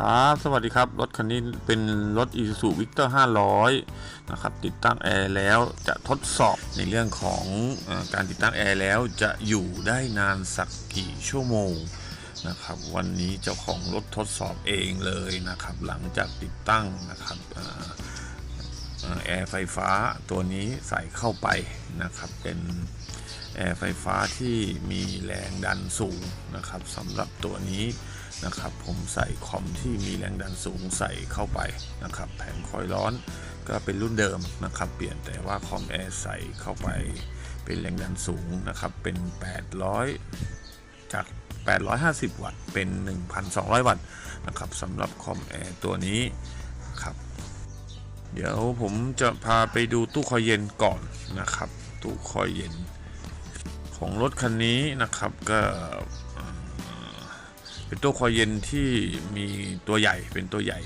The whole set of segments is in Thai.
ครับสวัสดีครับ รถคันนี้เป็นรถ Isuzu Victor 500 นะครับ ติดตั้งแอร์แล้วจะทดสอบในเรื่องของอการติดตั้งแอร์แล้วจะอยู่ได้นานสักกี่ชั่วโมงนะครับ วันนี้เจ้าของรถทดสอบเองเลยนะครับ หลังจากติดตั้งนะครับแอร์ไฟฟ้าตัวนี้ใส่เข้าไปนะครับเป็น แอร์ไฟฟ้าที่มีแรงดันสูงนะครับสำหรับตัวนี้นะครับ ผมใส่คอมที่มีแรงดันสูงใส่เข้าไปนะครับ แผงคอยร้อนก็เป็นรุ่นเดิมนะครับ เปลี่ยนแต่ว่าคอมแอร์ใส่เข้าไป เป็นแรงดันสูงนะครับ เป็น 800 จาก 850 วัตต์ เป็น 1,200 วัตต์นะครับสำหรับคอมแอร์ตัวนี้ครับเดี๋ยวผมจะพาไปดูตู้คอยเย็นก่อนนะครับ ตู้คอยเย็น ของรถคันนี้นะครับก็เป็นตู้คอยเย็นที่มีตัวใหญ่เป็นตัวใหญ่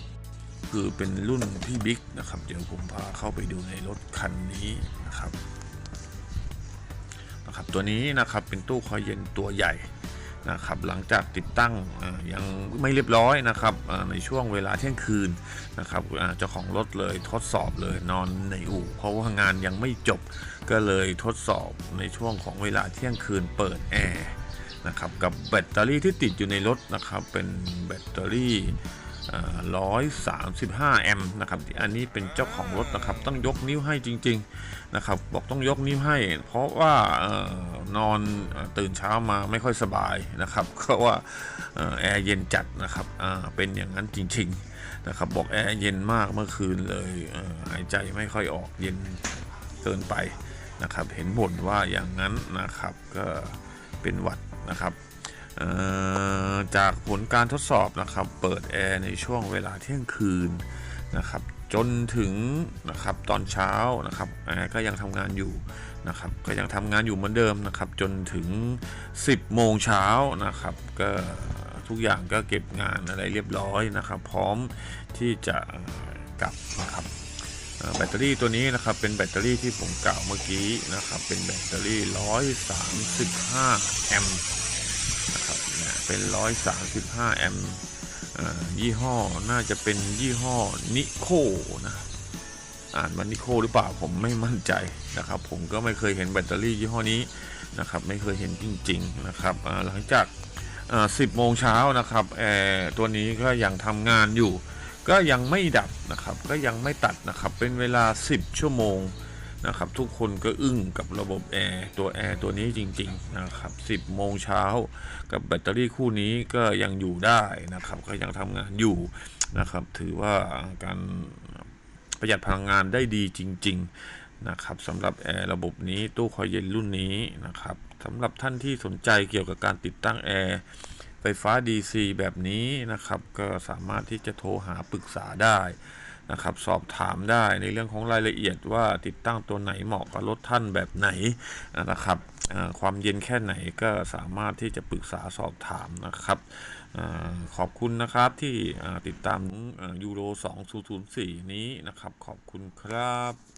คือเป็นรุ่นพี่บิ๊กนะครับ เดี๋ยวผมพาเข้าไปดูในรถคันนี้นะครับนะครับ ตัวนี้นะครับเป็นตู้คอยเย็นตัวใหญ่ นะครับหลังจากติดตั้งยังไม่เรียบร้อยนะครับในช่วงเวลาเที่ยงคืนนะครับเจ้าของรถเลยทดสอบเลยนอนในอู่เพราะว่างานยังไม่จบก็เลยทดสอบในช่วงของเวลาเที่ยงคืนเปิดแอร์นะครับกับแบตเตอรี่ที่ติดอยู่ในรถนะครับเป็นแบตเตอรี่ ร้อยสามสิบห้าแอมป์นะครับอันนี้เป็นเจ้าของรถนะครับต้องยกนิ้วให้จริงๆนะครับบอกต้องยกนิ้วให้ เพราะว่าออนอนตื่นเช้ามาไม่ค่อยสบายนะครับเพราะว่าออแอร์เย็นจัดนะครับอ่าเป็นอย่างนั้นจริงๆนะครับบอกแอร์เย็นมากเมื่อคืนเลยเออหายใจไม่ค่อยออกเย็นเกินไปนะครับเห็นบ่นว่าอย่างนั้นนะครับก็เป็นหวัดนะครับ จากผลการทดสอบนะครับ เปิดแอร์ในช่วงเวลาเที่ยงคืนนะครับ จนถึงนะครับตอนเช้านะครับแอร์ก็ยังทำงานอยู่นะครับ ก็ยังทำงานอยู่เหมือนเดิมนะครับ จนถึง 10 โมงเช้านะครับ ก็ทุกอย่างก็เก็บงานอะไรเรียบร้อยนะครับ พร้อมที่จะกลับนะครับแบตเตอรี่ตัวนี้นะครับเป็นแบตเตอรี่ที่ผมกล่าวเมื่อกี้นะครับ เป็นแบตเตอรี่ 135 แอมป์ เป็น 135 แอมป์เอ่อยี่ห้อน่าจะเป็นยี่ห้อนิโคนะ อ่านมันนิโคหรือเปล่าผมไม่มั่นใจนะครับ ผมก็ไม่เคยเห็นแบตเตอรี่ยี่ห้อนี้นะครับ ไม่เคยเห็นจริง ๆ นะครับหลังจากอ่า10โมงเช้านะครับแอร์ตัวนี้ก็ยังทำงานอยู่ ก็ยังไม่ดับนะครับ ก็ยังไม่ตัดนะครับ เป็นเวลา 10 ชั่วโมง นะครับ ทุกคนก็อึ้งกับระบบแอร์ตัวแอร์ตัวนี้จริง ๆ นะครับ 10 โมงเช้ากับแบตเตอรี่คู่นี้ก็ยังอยู่ได้นะครับ ก็ยังทำงานอยู่นะครับ ถือว่าการประหยัดพลังงานได้ดีจริง ๆ นะครับสำหรับแอร์ระบบนี้ตู้คอยเย็นรุ่นนี้นะครับสำหรับท่านที่สนใจเกี่ยวกับการติดตั้งแอร์ไฟฟ้า DC แบบนี้นะครับ ก็สามารถที่จะโทรหาปรึกษาได้ นะครับ สอบถามได้ในเรื่องของรายละเอียดว่าติดตั้งตัวไหนเหมาะกับรถท่านแบบไหนนะครับความเย็นแค่ไหนก็สามารถที่จะปรึกษาสอบถามนะครับอขอบคุณนะครับที่ติดตามยูโร 2004 นี้นะครับ ขอบคุณครับ